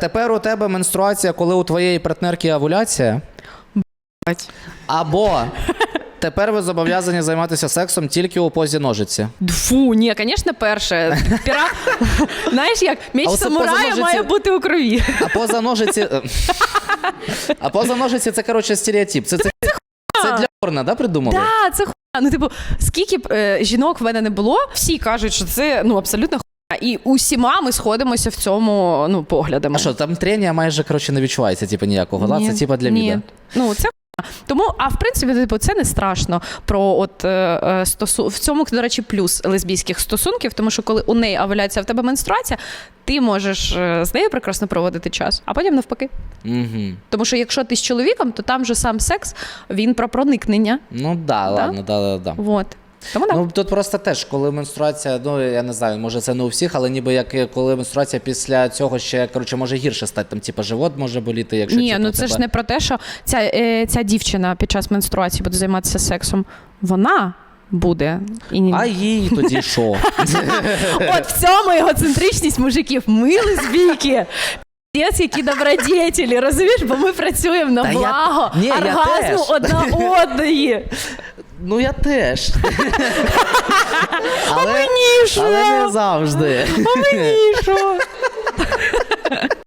Тепер у тебе менструація, коли у твоєї партнерки овуляція. Бать. Або тепер ви зобов'язані займатися сексом тільки у позі ножиці. Фу, ні, звісно, перше. Піра... Знаєш як, меч А оце самурая позаножиці- має бути у крові. А поза ножиці. е, А поза ножиці це, коротше, стереотип. Це, це, це для порно, да, придумали? Так, це хуйня. Ну, типу, скільки б е, жінок в мене не було, всі кажуть, що це ну абсолютно. І усіма ми сходимося в цьому ну, поглядами. А що, там трення майже коротше, не відчувається, типу, ніякого, да? Ні, Це типу для ні. віда. Ну, це хуйня. тому, а в принципі, типу, це не страшно про от е, е, стосу... в цьому, до речі, плюс лесбійських стосунків, тому що коли у неї овуляція, в тебе менструація, ти можеш е, з нею прекрасно проводити час, а потім навпаки. Угу. Тому що якщо ти з чоловіком, то там же сам секс він про проникнення. Ну да, ладно, да, да, да. Вот. Тому так. Ну тут просто теж, коли менструація, ну я не знаю, може це не у всіх, але ніби як е, коли менструація після цього ще коротше може гірше стати. Там, типу, живот може боліти, якщо Ні, типу, ну це тебе- ж не про те, що ця, е, ця дівчина під час менструації буде займатися сексом. Вона буде. І... А їй тоді що? От в цьому егоцентричність мужиків. Ми лесбійки. Піздець, які добродетелі, розумієш, бо ми працюємо на благо оргазму одна одної. Ну я теж. але, Мені що? але не завжди. А мені що?